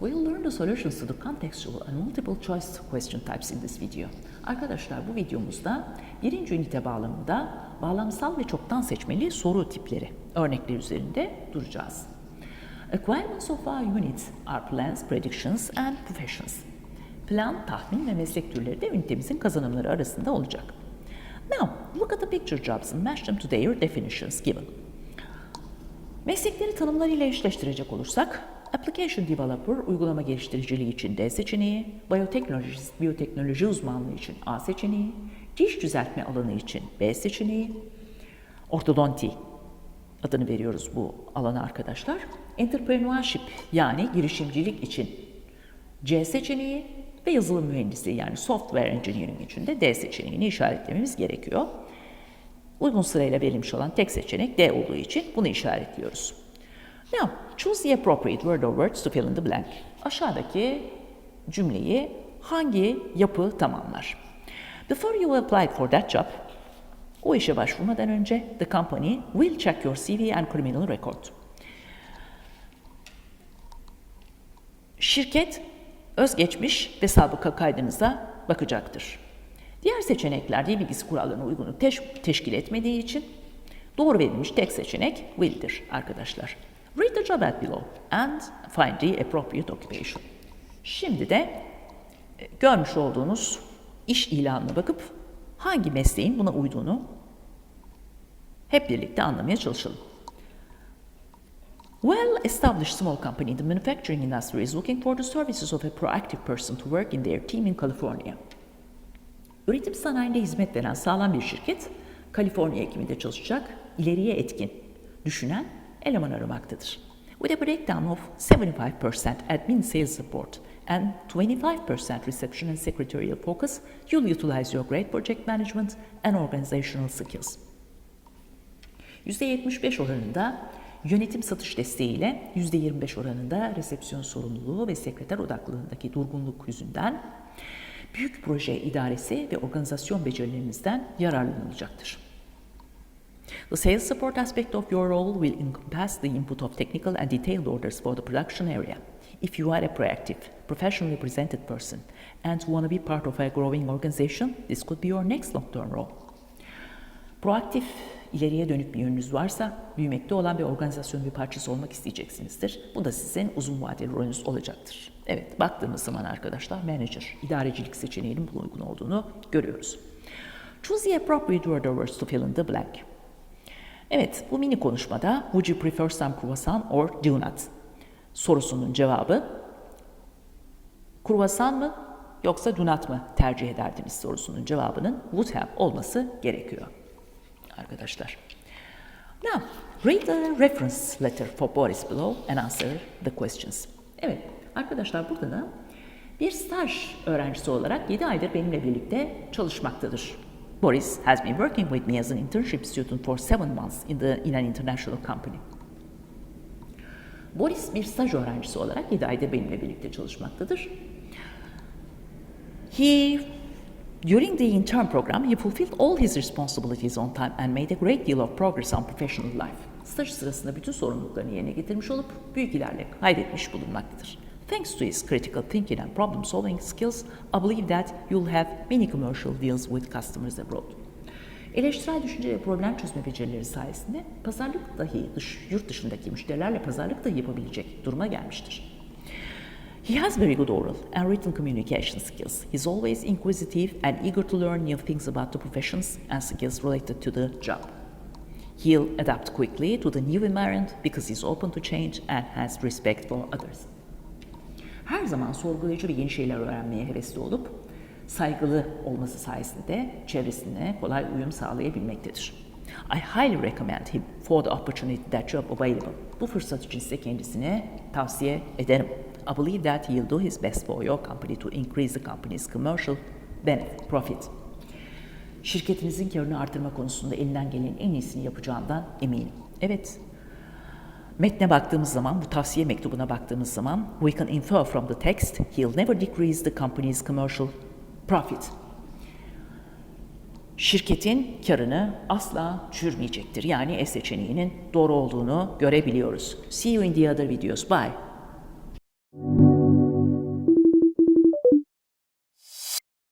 We'll learn the solutions to the contextual and multiple choice question types in this video. Arkadaşlar bu videomuzda birinci ünite bağlamında bağlamsal ve çoktan seçmeli soru tipleri örnekler üzerinde duracağız. Requirements of our unit are plans, predictions and professions. Plan, tahmin ve meslek türleri de ünitemizin kazanımları arasında olacak. Now, look at the picture jobs and match them to their definitions given. Meslekleri tanımlarıyla eşleştirecek olursak, Application Developer uygulama geliştiriciliği için D seçeneği, Biyoteknolojist biyoteknoloji uzmanlığı için A seçeneği, diş düzeltme alanı için B seçeneği, Ortodonti adını veriyoruz bu alana arkadaşlar. Entrepreneurship yani girişimcilik için C seçeneği ve yazılım mühendisliği yani software engineering için de D seçeneğini işaretlememiz gerekiyor. Uygun sırayla verilmiş olan tek seçenek D olduğu için bunu işaretliyoruz. Now, choose the appropriate word or words to fill in the blank. Aşağıdaki cümleyi hangi yapı tamamlar? Before you apply for that job, o işe başvurmadan önce the company will check your CV and criminal record. Şirket özgeçmiş ve sabıka kaydınıza bakacaktır. Diğer seçenekler dil bilgisi kurallarına uygunluk teş- teşkil etmediği için doğru verilmiş tek seçenek will'dir arkadaşlar. Read the job ad below and find the appropriate occupation. Şimdi de e, görmüş olduğunuz iş ilanına bakıp hangi mesleğin buna uyduğunu hep birlikte anlamaya çalışalım. Well-established small company in the manufacturing industry is looking for the services of a proactive person to work in their team in California. Üretim sanayinde hizmet veren sağlam bir şirket, Kaliforniya ekiminde çalışacak, ileriye etkin, düşünen eleman aramaktadır. With a breakdown of 75% admin sales support and 25% reception and secretarial focus, you'll utilize your great project management and organizational skills. %75 oranında yönetim satış desteğiyle %25 oranında resepsiyon sorumluluğu ve sekreter odaklılığındaki durgunluk yüzünden büyük proje idaresi ve organizasyon becerilerinizden yararlanılacaktır. The sales support aspect of your role will encompass the input of technical and detailed orders for the production area. If you are a proactive, professionally presented person and want to be part of a growing organization, this could be your next long-term role. Proaktif, ileriye dönük bir yönünüz varsa, büyümekte olan bir organizasyonun bir parçası olmak isteyeceksinizdir. Bu da sizin uzun vadeli rolünüz olacaktır. Evet, baktığımız zaman arkadaşlar manager, idarecilik seçeneğinin buna uygun olduğunu görüyoruz. Choose the appropriate word or words to fill in the blank. Evet, bu mini konuşmada Would you prefer some croissant or do not? sorusunun cevabı kruvasan mı yoksa do not mı tercih ederdiniz sorusunun cevabının would have olması gerekiyor arkadaşlar. Now, read the reference letter for Boris below and answer the questions. Evet, arkadaşlar burada da bir staj öğrencisi olarak 7 aydır benimle birlikte çalışmaktadır. Boris has been working with me as an internship student for 7 months in, the, in an international company. Boris bir staj öğrencisi olarak 7 aydır benimle birlikte çalışmaktadır. He During the intern program, he fulfilled all his responsibilities on time and made a great deal of progress on professional life. Staj sırasında bütün sorumluluklarını yerine getirmiş olup büyük ilerleme kaydetmiş bulunmaktadır. Thanks to his critical thinking and problem solving skills, I believe that you'll have many commercial deals with customers abroad. Eleştirel düşünce ve problem çözme becerileri sayesinde pazarlık dahi dış, yurt dışındaki müşterilerle pazarlık dahi yapabilecek duruma gelmiştir. He has very good oral and written communication skills. He's always inquisitive and eager to learn new things about the professions and skills related to the job. He'll adapt quickly to the new environment because he's open to change and has respect for others. Her zaman sorgulayıcı ve yeni şeyler öğrenmeye hevesli olup saygılı olması sayesinde çevresine kolay uyum sağlayabilmektedir. I highly recommend him for the opportunity that job available. Bu fırsat için size kendisine tavsiye ederim. I believe that he'll do his best for your company to increase the company's commercial benefit, profit. Şirketinizin karını artırma konusunda elinden gelenin en iyisini yapacağından eminim. Evet, Metne baktığımız zaman, bu tavsiye mektubuna baktığımız zaman, we can infer from the text, he'll never decrease the company's commercial profit. Şirketin karını asla düşürmeyecektir. Yani E seçeneğinin doğru olduğunu görebiliyoruz. See you in the other videos. Bye.